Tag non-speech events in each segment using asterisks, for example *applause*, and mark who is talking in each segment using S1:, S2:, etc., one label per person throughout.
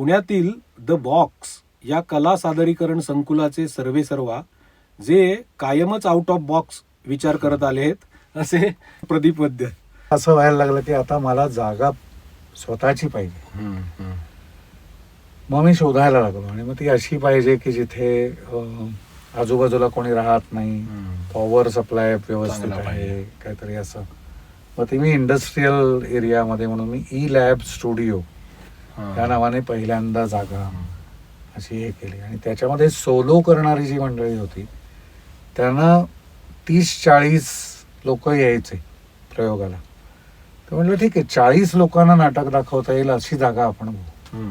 S1: पुण्यातील the box या कला सादरीकरण संकुलाचे सर्वे सर्वा जे कायमच आउट ऑफ बॉक्स विचार करत आले आहेत असे प्रदीप वद्य.
S2: असं व्हायला लागलं की आता मला जागा स्वतःची पाहिजे. मग मी शोधायला लागलो आणि मग ती अशी पाहिजे की जिथे आजूबाजूला कोणी राहत नाही पॉवर सप्लाय व्यवस्थित आहे
S1: पाहिजे.
S2: काहीतरी असं. मग ती मी इंडस्ट्रीयल एरियामध्ये म्हणून मी ई लॅब स्टुडिओ या नावाने पहिल्यांदा जागा अशी हे केली. आणि त्याच्यामध्ये सोलो करणारी जी मंडळी होती त्यांना तीस चाळीस लोक यायचे प्रयोगाला. तर म्हटलं ठीक आहे चाळीस लोकांना नाटक दाखवता येईल अशी जागा आपण बघू.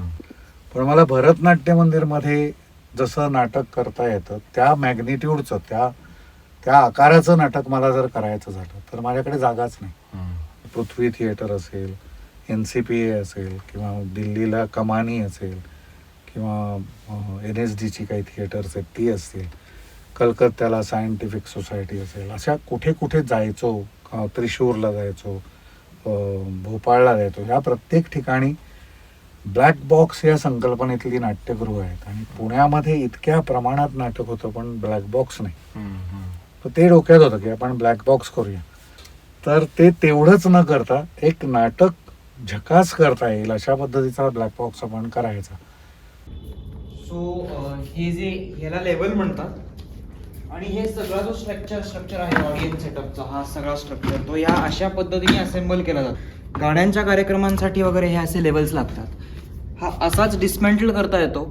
S2: पण मला भरतनाट्य मंदिरमध्ये जसं नाटक करता येतं त्या मॅग्निट्यूडचं त्या त्या आकाराचं नाटक मला जर करायचं झालं तर माझ्याकडे जागाच नाही. पृथ्वी थिएटर असेल एन सी पी ए असेल किंवा दिल्लीला कमानी असेल किंवा एन एस डीची काही थिएटर्स आहेत ती असतील. कलकत्त्याला सायंटिफिक सोसायटी असेल. अशा कुठे कुठे जायचो त्रिशूरला जायचो भोपाळला जायचो ह्या प्रत्येक ठिकाणी ब्लॅक बॉक्स या संकल्पनेतली नाट्यगृह आहेत. आणि पुण्यामध्ये इतक्या प्रमाणात नाटक होतं पण ब्लॅक बॉक्स नाही. तर ते डोक्यात होतं की आपण ब्लॅक बॉक्स करूया. तर ते तेवढंच न करता एक नाटक झकास करता येईल अशा पद्धतीचा ब्लॅक बॉक्स आपण करायचा.
S3: सो हे जे ह्याला लेवल म्हणतात आणि हे सगळा जो स्ट्रक्चर स्ट्रक्चर आहे ऑडियन्स सेटअपचा हा सगळा स्ट्रक्चर तो या अशा पद्धतीने असेंबल केला जातो. गाण्यांच्या कार्यक्रमांसाठी वगैरे हे असे लेवल्स लागतात. हा असाच डिस्मेंटल करता येतो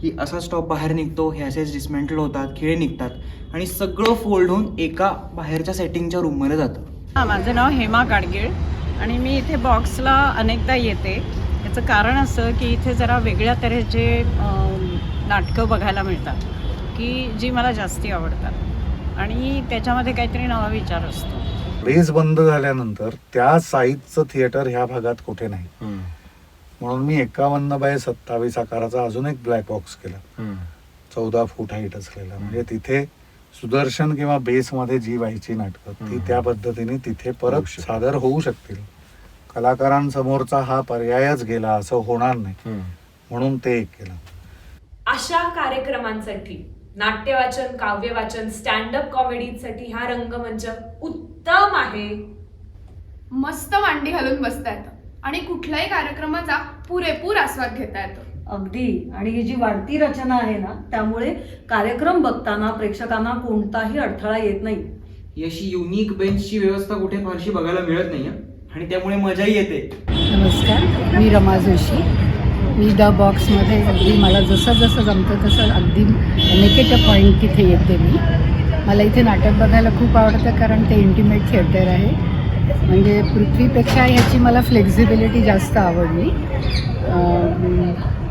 S3: की असा स्टॉप बाहेर निघतो हे असेच डिस्मेंटल होतात खिळे निघतात आणि सगळं फोल्ड होऊन एका बाहेरच्या सेटिंगच्या रूममध्ये जातं.
S4: हा माझं नाव हेमा गाडगीळ. आणि मी इथे बॉक्सला अनेकदा येते. याचं कारण असं की इथे जरा वेगळ्या तऱ्हेचे नाटकं बघायला मिळतात की जी मला जास्ती आवडतात. आणि त्याच्यामध्ये काहीतरी नवा विचार असतो.
S2: प्लेस बंद झाल्यानंतर त्या साईजचं थिएटर ह्या भागात कुठे नाही. म्हणून मी एकावन्न बाय सत्तावीस आकाराचा अजून एक ब्लॅक बॉक्स केला. चौदा फूट हाईट असलेला. म्हणजे तिथे सुदर्शन किंवा बेसमध्ये जी व्हायची नाटकं ती. त्या पद्धतीने तिथे परत. सादर होऊ शकतील. कलाकारांसमोरचा हा पर्यायच गेला असं होणार नाही. म्हणून ते एक केलं.
S5: अशा कार्यक्रमांसाठी नाट्यवाचन काव्यवाचन स्टँड अप कॉमेडीसाठी हा रंगमंच उत्तम आहे.
S6: मस्त मांडी घालून बसता येतं आणि कुठल्याही कार्यक्रमाचा पुरेपूर आस्वाद घेता येतो
S7: अगदी. आणि ही जी वाढती रचना आहे ना त्यामुळे कार्यक्रम बघताना प्रेक्षकांना कोणताही अडथळा येत नाही.
S3: ही अशी युनिक बेंचची व्यवस्था कुठे फारशी बघायला मिळत नाही. आणि त्यामुळे मजाही येते.
S8: नमस्कार. मी रमा जोशी. मी द बॉक्समध्ये अगदी मला जसं जसं जमतं तसं अगदी अ पॉईंट तिथे येते मी. मला इथे नाटक बघायला खूप आवडतं कारण ते इंटिमेट थिएटर आहे. म्हणजे पृथ्वीपेक्षा ह्याची मला फ्लेक्झिबिलिटी जास्त आवडली.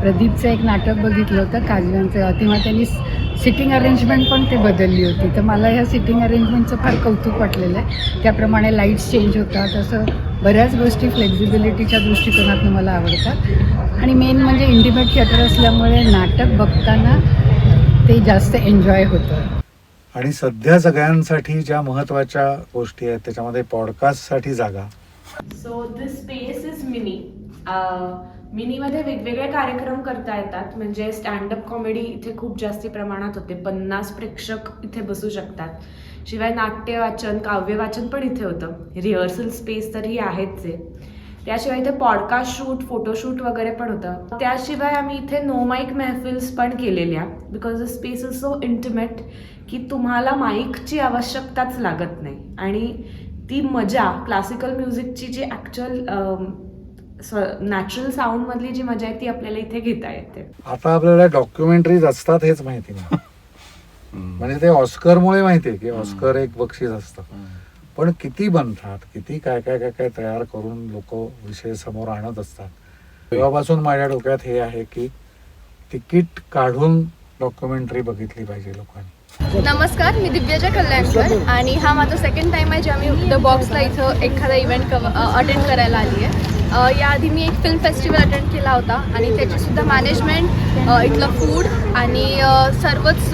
S8: प्रदीपचं एक नाटक बघितलं होतं काजव्यांचं तेव्हा त्यांनी सिटिंग अरेंजमेंट पण ते बदलली होती. तर मला ह्या सिटिंग अरेंजमेंटचं फार कौतुक वाटलेलं आहे. त्याप्रमाणे लाईट्स चेंज होतात असं बऱ्याच गोष्टी फ्लेक्झिबिलिटीच्या दृष्टिकोनातून मला आवडतात. आणि मेन म्हणजे इंडिमेट थिएटर असल्यामुळे नाटक बघताना ते जास्त एन्जॉय होतं.
S2: आणि सध्या सगळ्यांसाठी ज्या महत्त्वाच्या गोष्टी आहेत त्याच्यामध्ये पॉडकास्टसाठी जागा.
S5: So this space is mini मिनीमध्ये वेगवेगळे कार्यक्रम करता येतात. म्हणजे स्टँडअप कॉमेडी इथे खूप जास्ती प्रमाणात होते. पन्नास प्रेक्षक इथे बसू शकतात. शिवाय नाट्य वाचन काव्य वाचन पण इथे होतं. रिहर्सल स्पेस तरी आहेच आहे. त्याशिवाय इथे पॉडकास्ट शूट फोटोशूट वगैरे पण होतं. त्याशिवाय आम्ही इथे नो माईक मेहफिल्स पण केलेल्या because the space is so intimate की तुम्हाला माईकची आवश्यकताच लागत नाही. आणि ती मजा क्लासिकल म्युझिकची जी ॲक्च्युअल नॅचरल साऊंडमधली जी मजा आहे ती आपल्याला इथे घेता येते.
S2: आता आपल्याला डॉक्युमेंटरीज असतात हेच माहिती नाही *laughs* म्हणजे ते ऑस्करमुळे माहिती आहे की ऑस्कर एक बक्षीस असतं. पण किती बनतात किती काय काय काय काय तयार करून लोक विषय समोर आणत असतात. तेव्हापासून माझ्या डोक्यात हे आहे की तिकीट काढून डॉक्युमेंटरी बघितली पाहिजे लोकांनी.
S6: नमस्कार मी दिव्याच्या कल्याणकर आणि हा माझा सेकंड टाइम आहे जेव्हा मी द बॉक्सला इथं एखादा इव्हेंट अटेंड करायला आली आहे याआधी मी एक फिल्म फेस्टिवल अटेंड केला होता आणि त्याचीसुद्धा मॅनेजमेंट इथलं फूड आणि सर्वच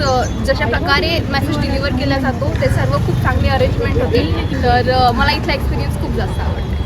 S6: जशा प्रकारे मेसेज डिलिव्हर केला जातो ते सर्व खूप चांगली अरेंजमेंट होती. तर मला इथला एक्सपिरियन्स खूप जास्त आवडतो